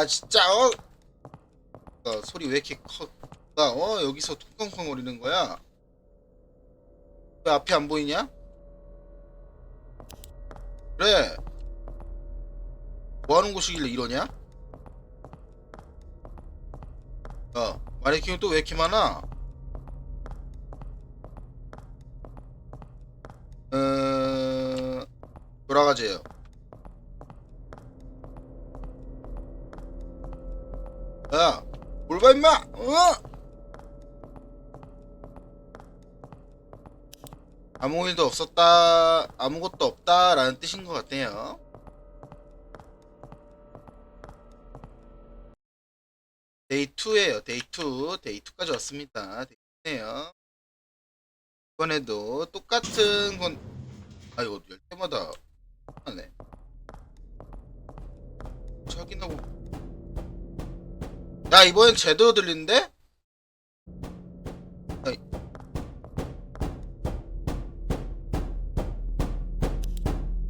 아 진짜 어? 어 소리 왜 이렇게 커? 나, 어 여기서 쿵쾅쿵거리는 거야? 왜 앞이 안 보이냐? 그래 뭐하는 곳이길래 이러냐? 야 마네킹은 또 왜 이렇게 많아? 어... 돌아가세요 뭘 봐, 임마! 어? 아무 일도 없었다, 아무것도 없다 라는 뜻인 것 같네요. 데이 2에요, 데이 2. 데이 2까지 왔습니다. 데이 2네요. 이번에도 똑같은 건, 아, 이거 열 때마다 하네. 확인하고 야 이번엔 제대로 들리는데? 아이.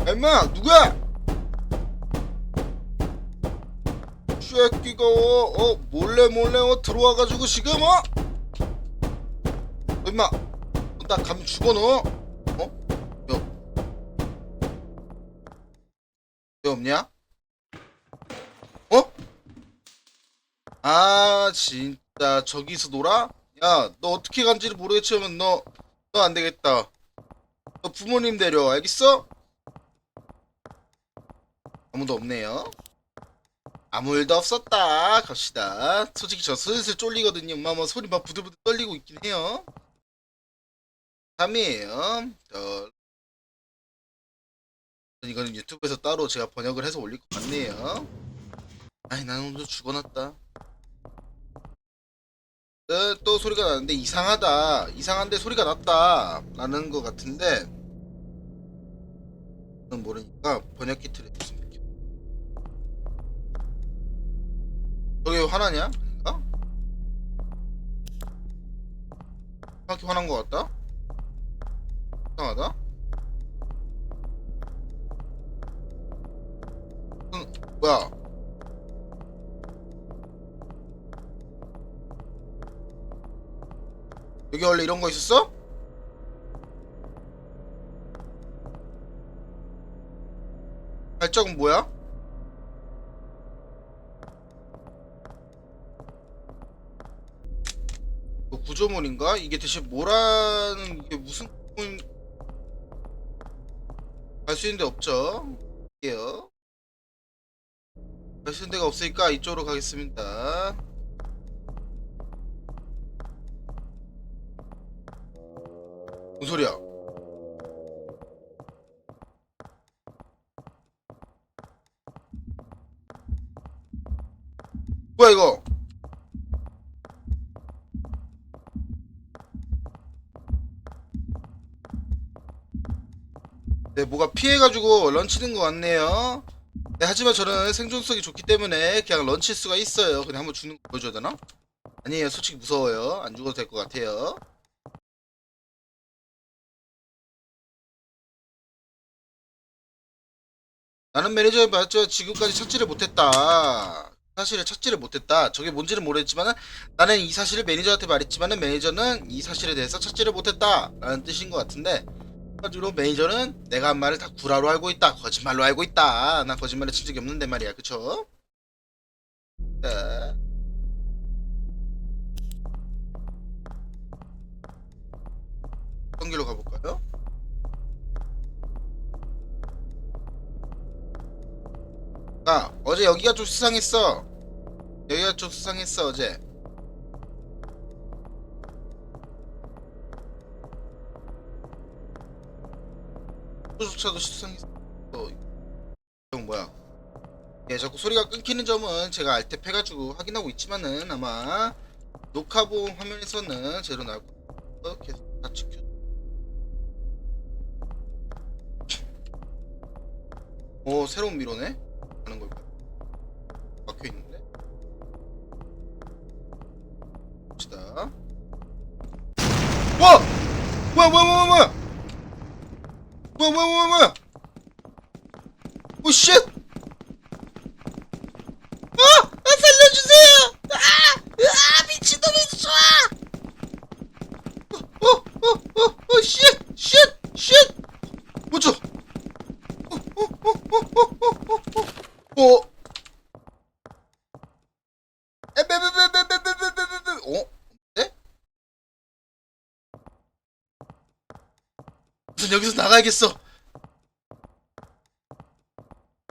야, 임마 누구야? 쉐끼가 어, 어 몰래 몰래 어 들어와가지고 지금 어? 어 임마 어, 나 가면 죽어 너 어? 여. 왜 없냐? 어? 아 진짜. 저기서 놀아? 야 너 어떻게 간지를 모르겠지만 너 너 안 되겠다. 너 부모님 데려 알겠어? 아무도 없네요. 아무 일도 없었다. 갑시다. 솔직히 저 슬슬 쫄리거든요. 엄마 뭐 소리 막 부들부들 떨리고 있긴 해요. 3이에요. 저 이거는 유튜브에서 따로 제가 번역을 해서 올릴 것 같네요. 아이 나는 오늘 죽어놨다. 네, 또 소리가 나는데 이상하다 이상한데 소리가 났다 라는 것 같은데 모르니까 번역 키트를 했습니다 저게 왜 화나냐? 아닌가? 화난 것 같다? 이상하다? 음, 뭐야 여기 원래 이런 거 있었어? 발작은 뭐야? 뭐 구조물인가? 이게 대체 뭐라는 이게 무슨 갈 수 있는 데 없죠? 할게요 갈 수 있는 데가 없으니까 이쪽으로 가겠습니다 소리야? 뭐야 이거? 네, 뭐가 피해가지고 런치는 것 같네요. 네, 하지만 저는 생존성이 좋기 때문에 그냥 런칠 수가 있어요. 그냥 한번 죽는 거 보여줘야 되나? 아니에요. 솔직히 무서워요. 안 죽어도 될 것 같아요. 나는 매니저에 맞죠. 지금까지 찾지를 못했다. 사실을 찾지를 못했다. 저게 뭔지는 모르겠지만 나는 이 사실을 매니저한테 말했지만은 매니저는 이 사실에 대해서 찾지를 못했다. 라는 뜻인 것 같은데 가지고 매니저는 내가 한 말을 다 구라로 알고 있다. 거짓말로 알고 있다. 나 거짓말을 친 적이 없는데 말이야. 그쵸? 자. 어떤 길로 가볼까요? 아, 어제 여기가 좀 수상했어. 여기가 좀 수상했어, 어제. 조차도 수상했어. 형 뭐야? 예, 자꾸 소리가 끊기는 점은 제가 알탭 해가지고 확인하고 있지만은 아마 녹화본 화면에서는 제대로 거예요. 계속 다 지켜. 오, 새로운 미로네? 와! 뭐야 뭐야 뭐야 뭐야! 뭐야 뭐야 뭐야 뭐야! 오 쉣! 어! 살려주세요! 아! 아! 미친놈이 좋아! 어! 어! 어! 어! 쉣! 쉣! 쉣! 뭐죠? 어! 어! 어! 어! 어! 어! 어! 어! 가야겠어.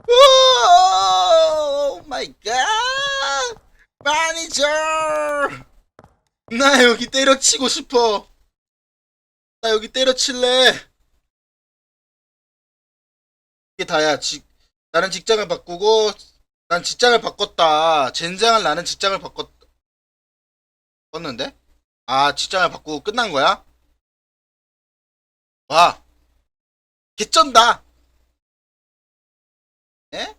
오 마이 갓 매니저 나 여기 때려치고 싶어. 나 여기 때려칠래. 이게 다야. 직 나는 직장을 바꾸고 난 직장을 바꿨다. 젠장을 나는 직장을 바꿨 바꿨는데? 아 직장을 바꾸고 끝난 거야? 와 개쩐다 에?